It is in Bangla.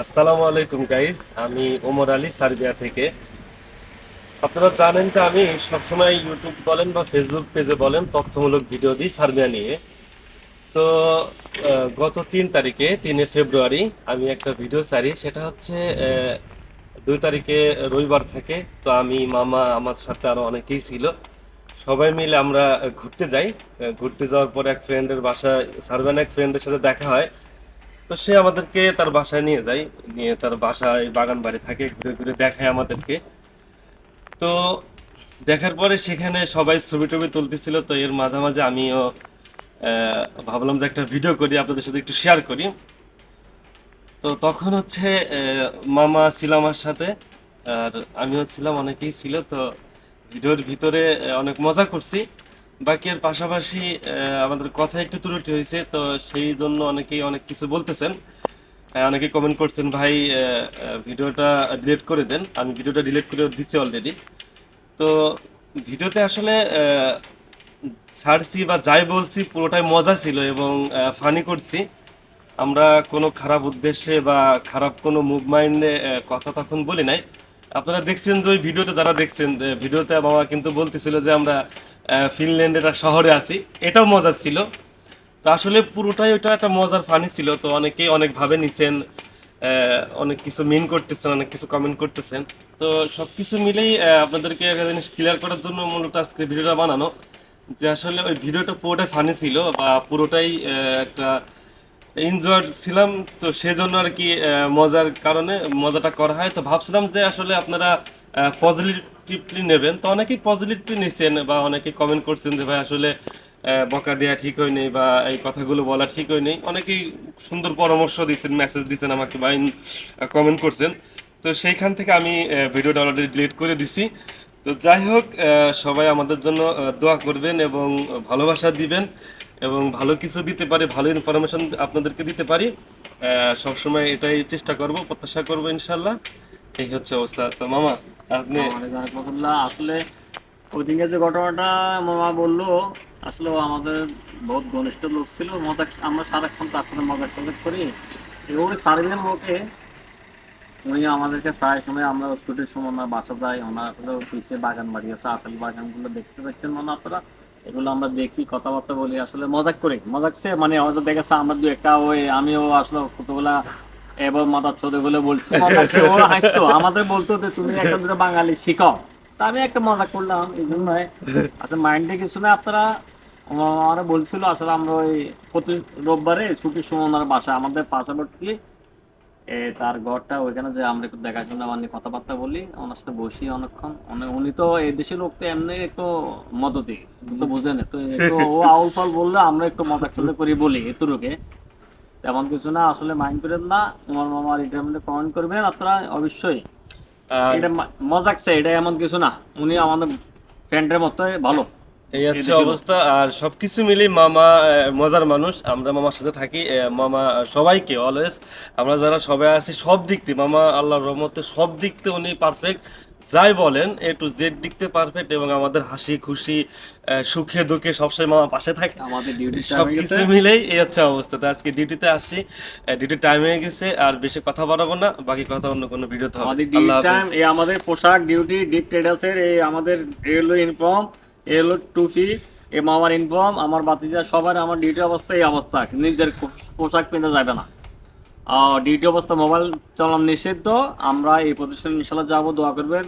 আসসালামু আলাইকুম গাইস আমি ওমর আলী, সার্বিয়া থেকে। আপনারা জানেন যে আমি সবসময় ইউটিউব বলেন বা ফেসবুক পেজে বলেন, তথ্যমূলক ভিডিও দিই সার্বিয়া নিয়ে। তো গত তিন তারিখে, তিনে ফেব্রুয়ারি, আমি একটা ভিডিও ছাড়ি। সেটা হচ্ছে দুই তারিখে রবিবার থাকে, তো আমি, মামা, আমার সাথে আরও অনেকেই ছিল। সবাই মিলে আমরা ঘুরতে যাই। ঘুরতে যাওয়ার পর এক ফ্রেন্ডের বাসায় সার্বিয়ান এক ফ্রেন্ডের সাথে দেখা হয়। তো সে আমাদেরকে তার বাসায় নিয়ে যায়। নিয়ে তার বাসায় বাগান বাড়ি থাকে, ঘুরে ঘুরে দেখায় আমাদেরকে। তো দেখার পরে সেখানে সবাই ছবি টবি তুলতেছিল। তো এর মাঝামাঝি আমিও ভাবলাম যে একটা ভিডিও করি, আপনাদের সাথে একটু শেয়ার করি। তো তখন হচ্ছে মামা ছিল আমার সাথে, আর আমিও ছিলাম, অনেকেই ছিল। তো ভিডিওর ভিতরে অনেক মজা করছি। বাকি এর পাশাপাশি আমাদের কথা একটু ত্রুটি হয়েছে, তো সেই জন্য অনেকেই অনেক কিছু বলতেছেন। অনেকে কমেন্ট করছেন, ভাই ভিডিওটা ডিলেট করে দেন। আমি ভিডিওটা ডিলিট করে দিছি অলরেডি তো ভিডিওতে আসলে ছাড়ছি বা যাই বলছি, পুরোটাই মজা ছিল এবং ফানি করছি। আমরা কোনো খারাপ উদ্দেশ্যে বা খারাপ কোনো মুভ মাইন্ডে কথা তখন বলি নাই। আপনারা দেখছেন যে ওই ভিডিওতে, যারা দেখছেন ভিডিওতে মামা কিন্তু বলতেছিল যে আমরা ফিনল্যান্ডের একটা শহরে আছি। এটাও মজা ছিল। তো আসলে পুরোটাই ওটা একটা মজার ফানি ছিল। তো অনেকেই অনেকভাবে নিছেন অনেক কিছু মিন করতেছেন, অনেক কিছু কমেন্ট করতেছেন। তো সব কিছু মিলেই আপনাদেরকে একটা জিনিস ক্লিয়ার করার জন্য মূলত আজকে ভিডিওটা বানানো। যে আসলে ওই ভিডিওটা পুরোটাই ফানি ছিল বা পুরোটাই একটা এনজয় ছিলাম, তো সেজন্য আর কি মজার কারণে মজাটা করা হয়। তো ভাবছিলাম যে আসলে আপনারা পজিটিভলি নেবেন। তো অনেকেই পজিটিভলি নিছেন বা অনেকেই কমেন্ট করছেন যে, ভাই, আসলে বকা দেওয়া ঠিক হয়নি বা এই কথাগুলো বলা ঠিক হয়নি। অনেকেই সুন্দর পরামর্শ দিয়েছেন মেসেজ দিয়েছেন আমাকে বা কমেন্ট করছেন। তো সেইখান থেকে আমি ভিডিওটা অলরেডি ডিলিট করে দিছি। তো যাই হোক সবাই আমাদের জন্য দোয়া করবেন এবং ভালোবাসা দিবেন। এবং ভালো কিছু দিতে পারি, ভালো ইনফরমেশন আপনাদেরকে দিতে পারি সবসময় এটাই চেষ্টা করব, প্রত্যাশা করব ইনশাল্লাহ এই হচ্ছে অবস্থা। তো মামা, আপনি? আসলে ওই যে ঘটনাটা মামা বলল, আসলে আমাদের বহুত ঘনিষ্ঠ লোক ছিল, মজা আমরা সারাক্ষণ তার সাথে মজা সজাগ করি। এবং সার্বিয়ান লোকে উনি আমাদেরকে প্রায় সময় আমরা ছুটির সময় ওনার বাসা যাই, ওনার আসলে পিছিয়ে বাগান বাড়ি আছে, আপেল বাগানগুলো দেখতে পাচ্ছেন মনে আপনারা। এগুলো আমরা দেখি, কথাবার্তা বলি, আসলে মজাক করি। মজাক সে মানে হয়তো দেখেছে আমরা দু একটা, ওই আমিও আসলে কতগুলা এবার মাথার চোদে গুলো বলছি, মজাক সে ও হাসতো। আমাদের বলতো যে, তুমি একটা দুটো বাঙালি, শিখো। তা আমি একটা মজা করলাম, এই জন্য আসলে মাইন্ডে কিছু না আপনারা আমরা বলছিল, আসলে আমরা ওই প্রতি রোববারে ছুটির সময় বাসা আমাদের পাশাপাশি তার ঘরটা ওইখানে যে আমরা একটু দেখাশোনা মানে কথাবার্তা বলি ওনার সাথে বসি অনেকক্ষণ। উনি- উনি তো এই দেশের লোক তো এমনি একটু মদতি তো বুঝেন তো একটু ও আউল ফাল বললে আমরা একটু মজাক সজাক করি বলি এতটুকে। তেমন কিছু না আসলে মাইন্ড করেন না তোমার মামার এটার কমেন্ট করবেন আপনারা অবশ্যই। এটা মা- মজাকছে এটা এমন কিছু না। উনি আমাদের ফ্রেন্ডের মতোই ভালো। এই হচ্ছে অবস্থা। আর সবকিছু মিলেই মামা মজার মানুষ। আমরা মামার সাথে থাকি। মামা সবাইকে অলওয়েজ আমরা যারা সবাই আছি সব দিক থেকে মামা আল্লাহর রহমতে সব দিক থেকে উনি পারফেক্ট যাই বলেন এ টু জেড দিক থেকে পারফেক্ট এবং আমাদের হাসি খুশি সুখে দুঃখে সবসময় মামা পাশে থাকে। আমাদের ডিউটি সব কিছু মিলেই এই হচ্ছে অবস্থা। তো আজকে ডিউটিতে আসছি ডিউটি টাইম হয়ে গেছে। আর বেশি কথা বাড়াবো না। বাকি কথা অন্য কোনো ভিডিওতে হবে। আমাদের ডিউটি টাইম এই আমাদের পোশাক ডিউটি ডিপ ট্রেডার্সের এই আমাদের এলো ইনফর্ম এলো টুপি এ মামার ইনফর্ম আমার বাতিজা সবার আমার ডিউটি অবস্থা এই অবস্থা। নিজের পোশাক পেতে যাবে না। ডিউটি অবস্থা মোবাইল চালানো নিষিদ্ধ। আমরা এই প্রতিষ্ঠানে ইনশাল্লাহ যাব, দোয়া করবেন।